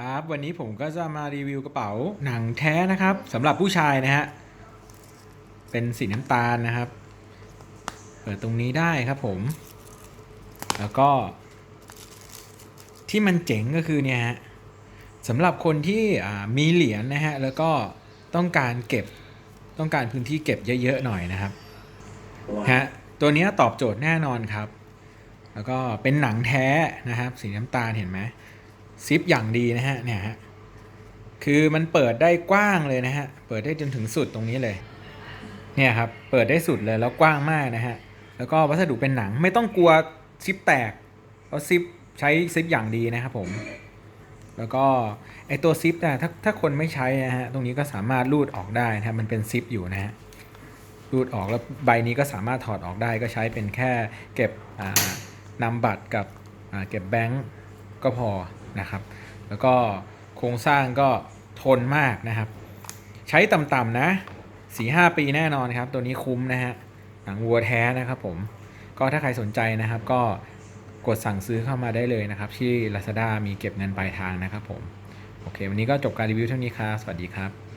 ครับวันนี้ผมก็จะมารีวิวกระเป๋าหนังแท้นะครับสำหรับผู้ชายนะฮะเป็นสีน้ำตาลนะครับ เปิดตรงนี้ได้ครับผม แล้วก็ ที่มันเจ๋งก็คือเนี่ยฮะสำหรับคนที่มีเหรียญนะฮะแล้วก็ต้องการเก็บต้องการพื้นที่เก็บเยอะๆหน่อยนะครับฮะตัวนี้ตอบโจทย์แน่นอนครับ แล้วก็เป็นหนังแท้นะครับ สีน้ำตาลเห็นไหม ซิปอย่างดีนะฮะเนี่ยฮะคือมันเปิดได้กว้างเลยนะฮะเปิดได้จนถึงสุดตรงนี้เลยเนี่ยครับเปิดได้สุดเลยแล้วกว้างมากนะฮะแล้วก็วัสดุเป็นหนังไม่ต้องกลัวซิปแตกเพราะซิปใช้ซิปอย่างดีนะครับผมแล้วก็ไอตัวซิปนะถ้าถ้าคนไม่ใช้นะฮะตรงนี้ก็สามารถรูดออกได้นะฮะมันเป็นซิปอยู่นะฮะรูดออกแล้วใบนี้ก็สามารถถอดออกได้ก็ใช้เป็นแค่เก็บนำบัตรกับเก็บแบงก์ก็พอ นะครับ แล้วก็โครงสร้างก็ทนมากนะครับ ใช้ต่ำๆนะสี่ห้าปีแน่นอนครับ ตัวนี้คุ้มนะฮะหนังวัวแท้นะครับผม ก็ถ้าใครสนใจนะครับ ก็กดสั่งซื้อเข้ามาได้เลยนะครับ ที่ Lazada มีเก็บเงินปลายทางนะครับผม โอเค วันนี้ก็จบการรีวิวเท่านี้ครับ สวัสดีครับ